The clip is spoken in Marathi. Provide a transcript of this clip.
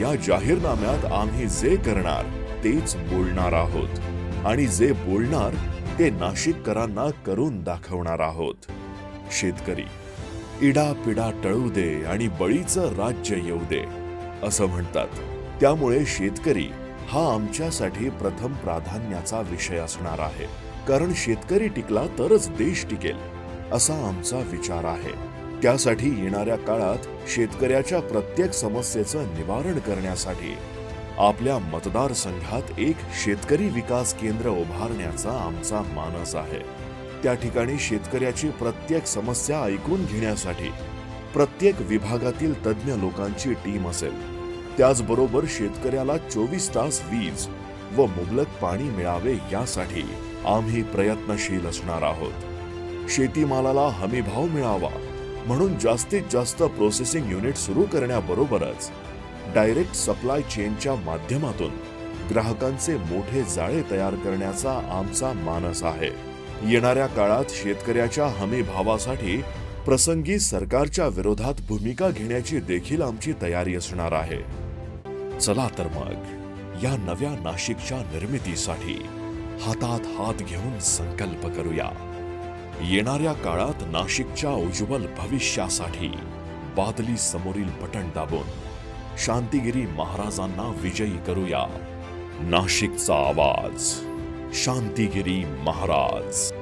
या जाहीरनाम्यात आम्ही जे करणार तेच बोलणार आहोत. आणि जे बोलणार ते नाशिककरांना करून दाखवणार आहोत. शेतकरी इडा पिडा टळू दे आणि बळीचं राज्य येऊ दे असं म्हणतात. त्यामुळे शेतकरी हा आमच्यासाठी प्रथम प्राधान्याचा विषय असणार आहे. कारण शेतकरी टिकला तरच देश टिकेल असा आमचा विचार आहे. त्यासाठी येणाऱ्या काळात शेतकऱ्याच्या प्रत्येक समस्येचं निवारण करण्यासाठी आपल्या मतदारसंघात एक शेतकरी विकास केंद्र उभारण्याचा आमचा मानस आहे. त्या ठिकाणी शेतकऱ्याची प्रत्येक समस्या ऐकून घेण्यासाठी प्रत्येक विभागातील तज्ज्ञ लोकांची टीम असेल. त्याचबरोबर शेतकऱ्याला चोवीस तास वीज व मुबलक पाणी मिळावे यासाठी आम्ही प्रयत्नशील असणार आहोत. शेतीमालाला हमीभाव मिळावा. म्हणून जास्तीत जास्त प्रोसेसिंग युनिट सुरू करण्याबरोबरच डायरेक्ट सप्लाय चेनच्या माध्यमातून ग्राहकांचे मोठे जाळे तयार करण्याचा आमचा मानस आहे. येणाऱ्या काळात शेतकऱ्याच्या हमी भावासाठी प्रसंगी सरकारच्या विरोधात भूमिका घेण्याची देखील आमची तयारी असणार आहे. चला तर मग या नव्या नाशिकच्या निर्मितीसाठी हातात हात घेऊन संकल्प करूया. येणाऱ्या काळात नाशिकच्या उज्ज्वल भविष्यासाठी बादली समोरील बटण दाबून शांतिगिरी महाराजांना विजयी करूया. नाशिकचा आवाज शांतिगिरी महाराज.